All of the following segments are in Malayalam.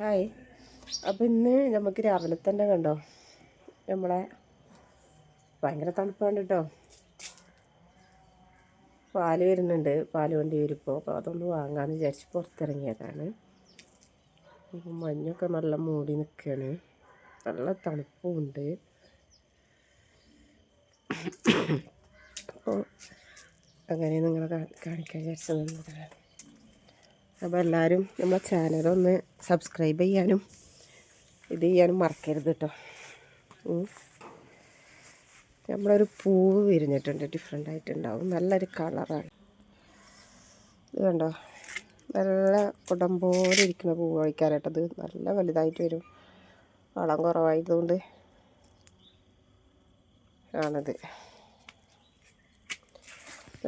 ഹായ്. അപ്പം ഇന്ന് നമുക്ക് രാവിലെ തന്നെ കണ്ടോ? നമ്മളെ ഭയങ്കര തണുപ്പാണ് കേട്ടോ പാൽ വരുന്നുണ്ട്. പാൽ വണ്ടി വരുമ്പോൾ അപ്പോൾ അതൊന്ന് വാങ്ങാമെന്ന് വിചാരിച്ച് പുറത്തിറങ്ങിയതാണ്. മഞ്ഞൊക്കെ നല്ല മൂടി നിൽക്കുകയാണ് നല്ല തണുപ്പുമുണ്ട് അപ്പോൾ അങ്ങനെ നിങ്ങളെ കാണിക്കാൻ വിചാരിച്ചു നിന്നതാണ് അപ്പോൾ എല്ലാവരും നമ്മളെ ചാനലൊന്ന് സബ്സ്ക്രൈബ് ചെയ്യാനും ഇത് ചെയ്യാനും മറക്കരുത് കേട്ടോ. നമ്മളൊരു പൂവ് വിരിഞ്ഞിട്ടുണ്ട് ഡിഫറെന്റ് ആയിട്ടുണ്ടാവും. നല്ലൊരു കളറാണ് ഇത് കണ്ടോ? നല്ല കുടം പോലെ ഇരിക്കുന്ന പൂവ് കഴിക്കാനായിട്ടത് നല്ല വലുതായിട്ട് വരും. വളം കുറവായതുകൊണ്ട് ആണത്.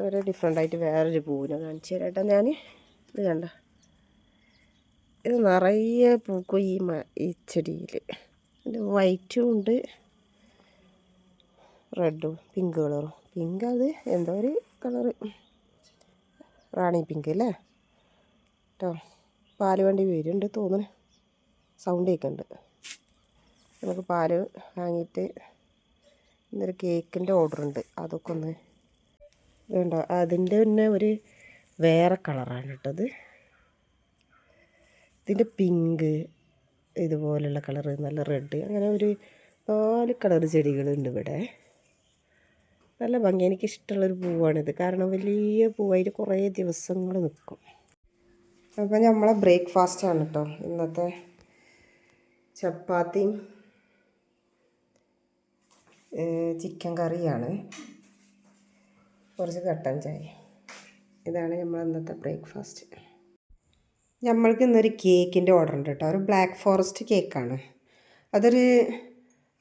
ഒരു ഡിഫറെന്റ് ആയിട്ട് വേറൊരു പൂവിനെ കാണിച്ചു തരാട്ടോ ഞാൻ ഇത് കണ്ട? ഇത് നിറയെ പൂക്കും ഈ മ ഈ ചെടിയിൽ ഇത് വൈറ്റും ഉണ്ട്. റെഡും പിങ്ക് കളറും. പിങ്ക് അത് എന്തോ ഒരു കളറ്. റാണി പിങ്ക് അല്ലേ? കേട്ടോ പാൽ വണ്ടി വരുന്നുണ്ട് തോന്നുന്നു. സൗണ്ട് കേൾക്കുന്നുണ്ട്. നമുക്ക് പാൽ വാങ്ങിയിട്ട് ഇന്നൊരു കേക്കിന്റെ ഓർഡർ ഉണ്ട്. അതൊക്കെ ഒന്ന് വേണ്ട. അതിന്റെ തന്നെ ഒരു വേറെ കളറാണ് കേട്ടത്. ഇതിന്റെ പിങ്ക് ഇതുപോലുള്ള കളർ നല്ല റെഡ് അങ്ങനെ ഒരു നാല് കളർ ചെടികളുണ്ട് ഇവിടെ. നല്ല ഭംഗി. എനിക്കിഷ്ടമുള്ളൊരു പൂവാണിത്. കാരണം വലിയ പൂവായിട്ട് കുറേ ദിവസങ്ങൾ നിൽക്കും അപ്പോൾ നമ്മളെ ബ്രേക്ക്ഫാസ്റ്റ് ആണ് കേട്ടോ ഇന്നത്തെ ചപ്പാത്തിയും ചിക്കൻ കറിയാണ്. കുറച്ച് കട്ടൻ ചായ. ഇതാണ് നമ്മൾ ഇന്നത്തെ ബ്രേക്ക്ഫാസ്റ്റ്. നമ്മൾക്ക് ഇന്നൊരു കേക്കിന്റെ ഓർഡർ ഉണ്ട് കേട്ടോ. ഒരു ബ്ലാക്ക് ഫോറസ്റ്റ് കേക്കാണ്. അതൊരു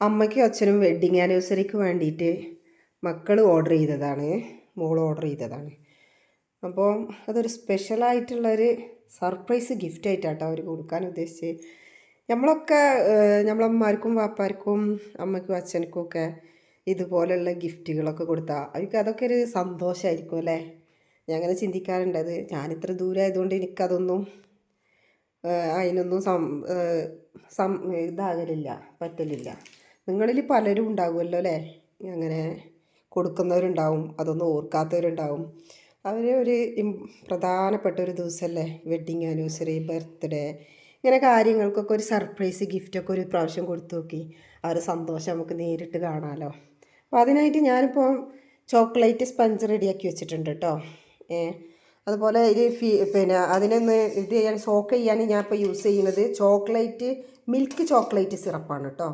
അമ്മയ്ക്കും അച്ഛനും വെഡ്ഡിങ് ആനിവേഴ്സറിക്ക് വേണ്ടിയിട്ട് മക്കൾ ഓർഡർ ചെയ്തതാണ്. മോൾ ഓർഡർ ചെയ്തതാണ്. അപ്പോൾ അതൊരു സ്പെഷ്യലായിട്ടുള്ളൊരു സർപ്രൈസ് ഗിഫ്റ്റ് ആയിട്ടാട്ടോ അവർ കൊടുക്കാൻ ഉദ്ദേശിച്ച്. നമ്മളൊക്കെ നമ്മളമ്മമാർക്കും വാപ്പാർക്കും അമ്മയ്ക്കും അച്ഛനക്കും ഒക്കെ ഇതുപോലെയുള്ള ഗിഫ്റ്റുകളൊക്കെ കൊടുത്താൽ അവർക്ക് അതൊക്കെ ഒരു സന്തോഷമായിരിക്കും അല്ലേ? ഞാൻ അങ്ങനെ ചിന്തിക്കാറുണ്ട് അത്. ഞാനിത്ര ദൂരമായതുകൊണ്ട് എനിക്കതൊന്നും അതിനൊന്നും സം ഏഹ്, സം ഇതാകലില്ല പറ്റലില്ല. നിങ്ങളിൽ പലരും ഉണ്ടാകുമല്ലോ അല്ലേ? അങ്ങനെ കൊടുക്കുന്നവരുണ്ടാവും അതൊന്നും ഓർക്കാത്തവരുണ്ടാവും. അവർ ഒരു പ്രധാനപ്പെട്ട ഒരു ദിവസമല്ലേ വെഡ്ഡിങ് ആനിവേഴ്സറി ബർത്ത്ഡേ ഇങ്ങനെ കാര്യങ്ങൾക്കൊക്കെ ഒരു സർപ്രൈസ് ഗിഫ്റ്റൊക്കെ ഒരു പ്രാവശ്യം കൊടുത്തു നോക്കി. അവർ സന്തോഷം നമുക്ക് നേരിട്ട് കാണാമല്ലോ അപ്പോൾ അതിനായിട്ട് ഞാനിപ്പോൾ ചോക്ലേറ്റ് സ്പഞ്ച് റെഡിയാക്കി വെച്ചിട്ടുണ്ട് കേട്ടോ ഏ അതുപോലെ ഇത് ഫി പിന്നെ അതിനൊന്ന് ഇത് ചെയ്യാൻ സോക്ക് ചെയ്യാൻ ഞാൻ ഇപ്പോൾ യൂസ് ചെയ്യുന്നത് ചോക്ലേറ്റ് മിൽക്ക് ചോക്ലേറ്റ് സിറപ്പാണ് കേട്ടോ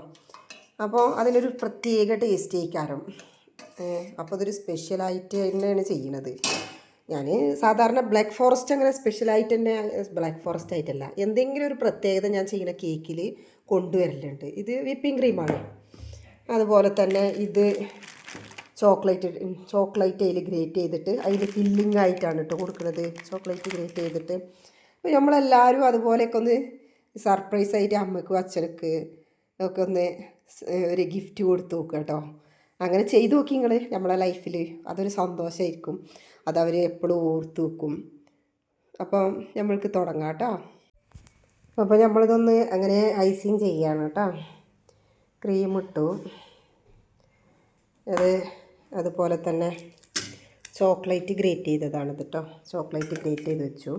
അപ്പോൾ അതിനൊരു പ്രത്യേക ടേസ്റ്റ് ആയിക്കാരം അപ്പോൾ അതൊരു സ്പെഷ്യലായിട്ട് തന്നെയാണ് ചെയ്യുന്നത്. ഞാൻ സാധാരണ ബ്ലാക്ക് ഫോറസ്റ്റ് അങ്ങനെ സ്പെഷ്യലായിട്ട് തന്നെ ബ്ലാക്ക് ഫോറസ്റ്റ് ആയിട്ടല്ല. എന്തെങ്കിലും ഒരു പ്രത്യേകത ഞാൻ ചെയ്യുന്ന കേക്കിൽ കൊണ്ടുവരലുണ്ട്. ഇത് വിപ്പിംഗ് ക്രീമാണ് അതുപോലെ തന്നെ ഇത് ചോക്ലേറ്റ് ചോക്ലേറ്റ് അതിൽ ഗ്രേറ്റ് ചെയ്തിട്ട് അതിൽ ഫില്ലിംഗ് ആയിട്ടാണ് കേട്ടോ കൊടുക്കുന്നത് ചോക്ലേറ്റ് ഗ്രേറ്റ് ചെയ്തിട്ട്. അപ്പോൾ നമ്മളെല്ലാവരും അതുപോലെയൊക്കെ ഒന്ന് സർപ്രൈസ് ആയിട്ട് അമ്മയ്ക്കും അച്ഛനക്ക് ഒക്കെ ഒന്ന് ഒരു ഗിഫ്റ്റ് കൊടുത്ത് നോക്കുക കേട്ടോ അങ്ങനെ ചെയ്തു നോക്കി നിങ്ങൾ നമ്മളെ ലൈഫിൽ അതൊരു സന്തോഷമായിരിക്കും അതവർ എപ്പോഴും ഓർത്ത് വെക്കും. അപ്പം നമ്മൾക്ക് തുടങ്ങാം കേട്ടോ അപ്പോൾ നമ്മളിതൊന്ന് അങ്ങനെ ഐസിങ് ചെയ്യാണ് കേട്ടോ ക്രീം ഇട്ടു. അത് അതുപോലെ തന്നെ ചോക്ലേറ്റ് ഗ്രേറ്റ് ചെയ്തതാണ് കേട്ടോ. ചോക്ലേറ്റ് ഗ്രേറ്റ് ചെയ്ത് വെച്ചു.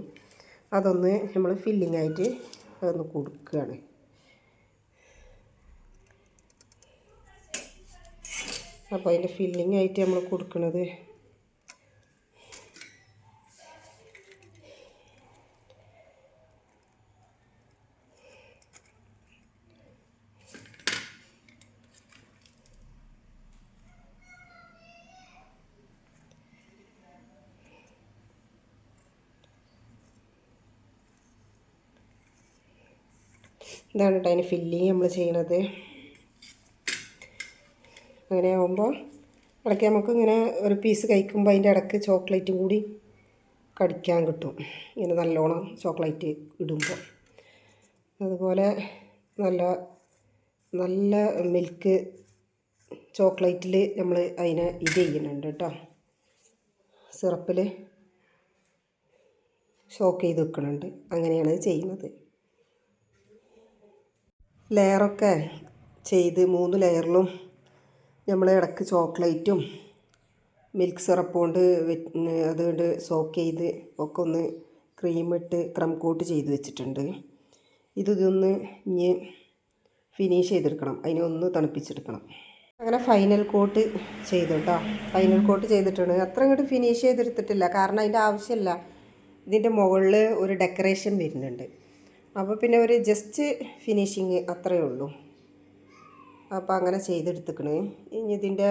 അതൊന്ന് നമ്മൾ ഫില്ലിംഗ് ആയിട്ട് അതൊന്ന് കൊടുക്കുകയാണ്. അപ്പോൾ അതിന്റെ ഫില്ലിംഗ് ആയിട്ട് നമ്മൾ കൊടുക്കുന്നത് ഇതാണ് കേട്ടോ അതിന് ഫില്ലിങ് നമ്മൾ ചെയ്യണത്. അങ്ങനെ ആകുമ്പോൾ ഇടയ്ക്ക് നമുക്ക് ഇങ്ങനെ ഒരു പീസ് കഴിക്കുമ്പോൾ അതിന്റെ ഇടയ്ക്ക് ചോക്ലേറ്റും കൂടി കടിക്കാൻ കിട്ടും. ഇങ്ങനെ നല്ലോണം ചോക്ലേറ്റ് ഇടുമ്പോൾ അതുപോലെ നല്ല നല്ല മിൽക്ക് ചോക്ലേറ്റിൽ നമ്മൾ അതിനെ ഇത് ചെയ്യുന്നുണ്ട് കേട്ടോ. സിറപ്പിൽ ഷോക്ക് ചെയ്ത് വെക്കുന്നുണ്ട് അങ്ങനെയാണ് ചെയ്യുന്നത്. ലെയറൊക്കെ ചെയ്ത് മൂന്ന് ലെയറിലും നമ്മൾ ഇടയ്ക്ക് ചോക്ലേറ്റും മിൽക്ക് സിറപ്പ് കൊണ്ട് അതുകൊണ്ട് സോക്ക് ചെയ്ത് ഒക്കെ ഒന്ന് ക്രീമിട്ട് ക്രം കോട്ട് ചെയ്ത് വെച്ചിട്ടുണ്ട്. ഇത് ഇതൊന്ന് ഇനി ഫിനിഷ് ചെയ്തെടുക്കണം. അതിനെ ഒന്ന് തണുപ്പിച്ചെടുക്കണം. അങ്ങനെ ഫൈനൽ കോട്ട് ചെയ്തു കേട്ടോ ഫൈനൽ കോട്ട് ചെയ്തിട്ടുണ്ട് അത്ര ഇങ്ങോട്ട് ഫിനിഷ് ചെയ്തെടുത്തിട്ടില്ല. കാരണം അതിന്റെ ആവശ്യമില്ല ഇതിന്റെ മുകളിൽ ഒരു ഡെക്കറേഷൻ വരുന്നുണ്ട്. അപ്പോൾ പിന്നെ ഒരു ജസ്റ്റ് ഫിനിഷിങ് അത്രയേ ഉള്ളൂ. അപ്പോൾ അങ്ങനെ ചെയ്തെടുത്തുക്കണ്. ഇനി ഇതിന്റെ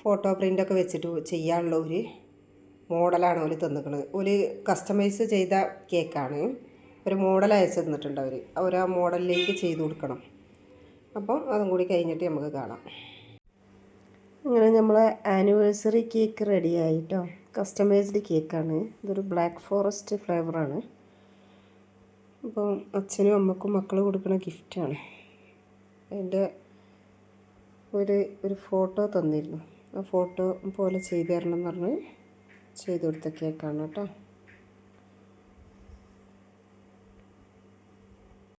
ഫോട്ടോ പ്രിന്റൊക്കെ വെച്ചിട്ട് ചെയ്യാനുള്ള ഒരു മോഡലാണ് അവർ തന്നിക്കണത് ഒരു കസ്റ്റമൈസ് ചെയ്ത കേക്കാണ് ഒരു മോഡൽ അയച്ചു തന്നിട്ടുണ്ട് അവർ അവർ ആ മോഡലിലേക്ക് ചെയ്ത് കൊടുക്കണം. അപ്പം അതും കൂടി കഴിഞ്ഞിട്ട് നമുക്ക് കാണാം. അങ്ങനെ നമ്മളെ ആനിവേഴ്സറി കേക്ക് റെഡി ആയിട്ടോ കസ്റ്റമൈസ്ഡ് കേക്കാണ് ഇതൊരു ബ്ലാക്ക് ഫോറസ്റ്റ് ഫ്ലേവറാണ് അപ്പം അച്ഛനും അമ്മക്കും മക്കൾ കൊടുക്കുന്ന ഗിഫ്റ്റാണ് അതിന്റെ ഒരു ഒരു ഫോട്ടോ തന്നിരുന്നു. ആ ഫോട്ടോ പോലെ ചെയ്തു തരണം എന്ന് പറഞ്ഞ് ചെയ്തു കൊടുത്ത കേക്കാണ് കേട്ടോ.